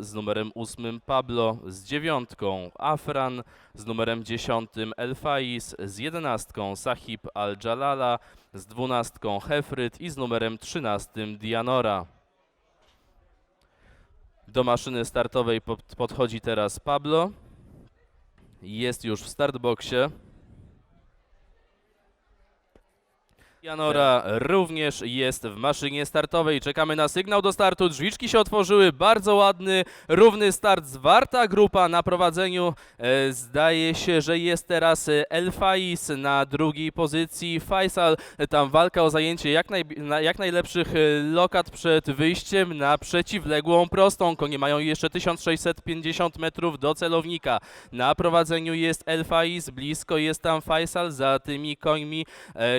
z numerem 8 Pablo, z dziewiątką Afran, z numerem 10 El Faiz, z jedenastką Sahib Al-Jalala, z dwunastką Hefryd i z numerem 13 Dianora. Do maszyny startowej pod- podchodzi teraz Pablo. Jest już w startboxie. Janora również jest w maszynie startowej. Czekamy na sygnał do startu. Drzwiczki się otworzyły. Bardzo ładny, równy start. Zwarta grupa na prowadzeniu. E, zdaje się, że jest teraz e, El Faiz na drugiej pozycji. Faisal, e, tam walka o zajęcie jak, naj, na, jak najlepszych lokat przed wyjściem na przeciwległą prostą. Konie mają jeszcze 1650 metrów do celownika. Na prowadzeniu jest El Faiz, blisko jest tam Faisal. Za tymi końmi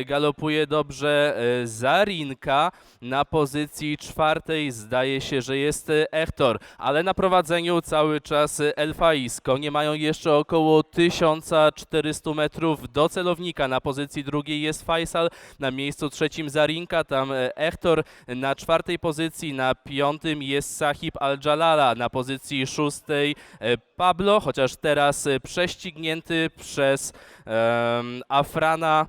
galopuje dobrze e, Zarinka. Na pozycji czwartej zdaje się, że jest e, Echtor, ale na prowadzeniu cały czas e, El Faiz. Konie mają jeszcze około 1400 metrów do celownika. Na pozycji drugiej jest Faisal, na miejscu trzecim Zarinka, tam Echtor. Na czwartej pozycji, na piątym jest Sahib Al-Jalala, na pozycji szóstej Pablo, chociaż teraz prześcignięty przez em, Afrana.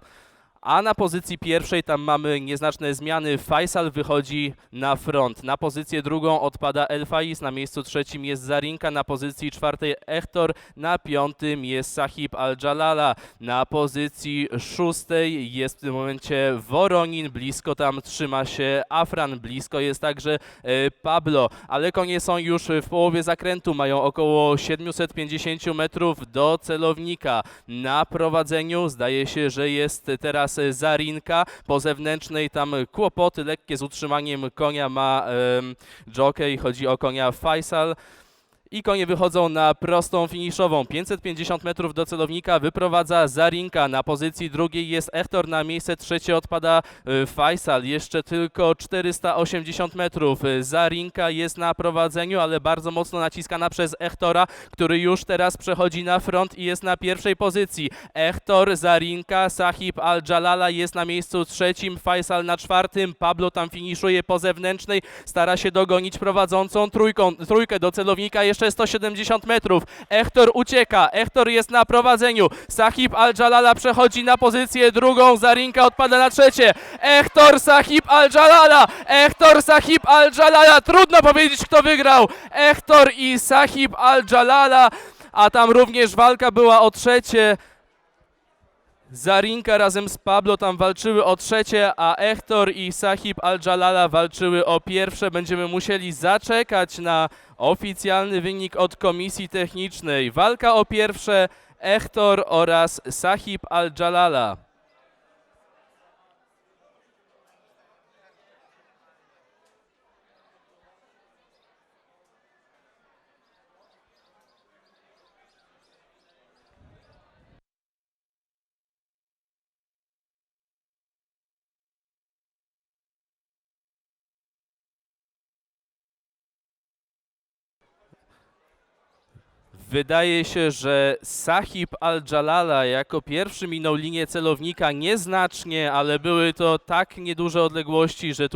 A na pozycji pierwszej tam mamy nieznaczne zmiany. Faisal wychodzi na front. Na pozycję drugą odpada El Faiz, na miejscu trzecim jest Zarinka, na pozycji czwartej Echtor, na piątym jest Sahib Al-Jalala, na pozycji szóstej jest w tym momencie Woronin, blisko tam trzyma się Afran, blisko jest także e, Pablo, ale konie są już w połowie zakrętu, mają około 750 metrów do celownika. Na prowadzeniu zdaje się, że jest teraz e, Zarinka. Po zewnętrznej tam kłopoty lekkie z utrzymaniem konia ma jockey, chodzi o konia Faisal. I konie wychodzą na prostą finiszową. 550 metrów do celownika wyprowadza Zarinka. Na pozycji drugiej jest Echtor, na miejsce trzecie odpada y, Faisal. Jeszcze tylko 480 metrów. Zarinka jest na prowadzeniu, ale bardzo mocno naciskana przez Echtora, który już teraz przechodzi na front i jest na pierwszej pozycji. Echtor, Zarinka, Sahib Al-Jalala jest na miejscu trzecim, Faisal na czwartym, Pablo tam finiszuje po zewnętrznej, stara się dogonić prowadzącą trójką, trójkę do celownika, jeszcze 170 metrów. Echtor ucieka, Echtor jest na prowadzeniu, Sahib Al-Jalala przechodzi na pozycję drugą, Zarinka odpada na trzecie. Echtor, Sahib Al-Jalala, Echtor, Sahib Al-Jalala, trudno powiedzieć kto wygrał. Echtor i Sahib Al-Jalala, a tam również walka była o trzecie. Zarinka razem z Pablo tam walczyły o trzecie, a Echtor i Sahib Al-Jalala walczyły o pierwsze. Będziemy musieli zaczekać na oficjalny wynik od komisji technicznej. Walka o pierwsze Echtor oraz Sahib Al-Jalala. Wydaje się, że Sahib Al-Jalala jako pierwszy minął linię celownika nieznacznie, ale były to tak nieduże odległości, że tutaj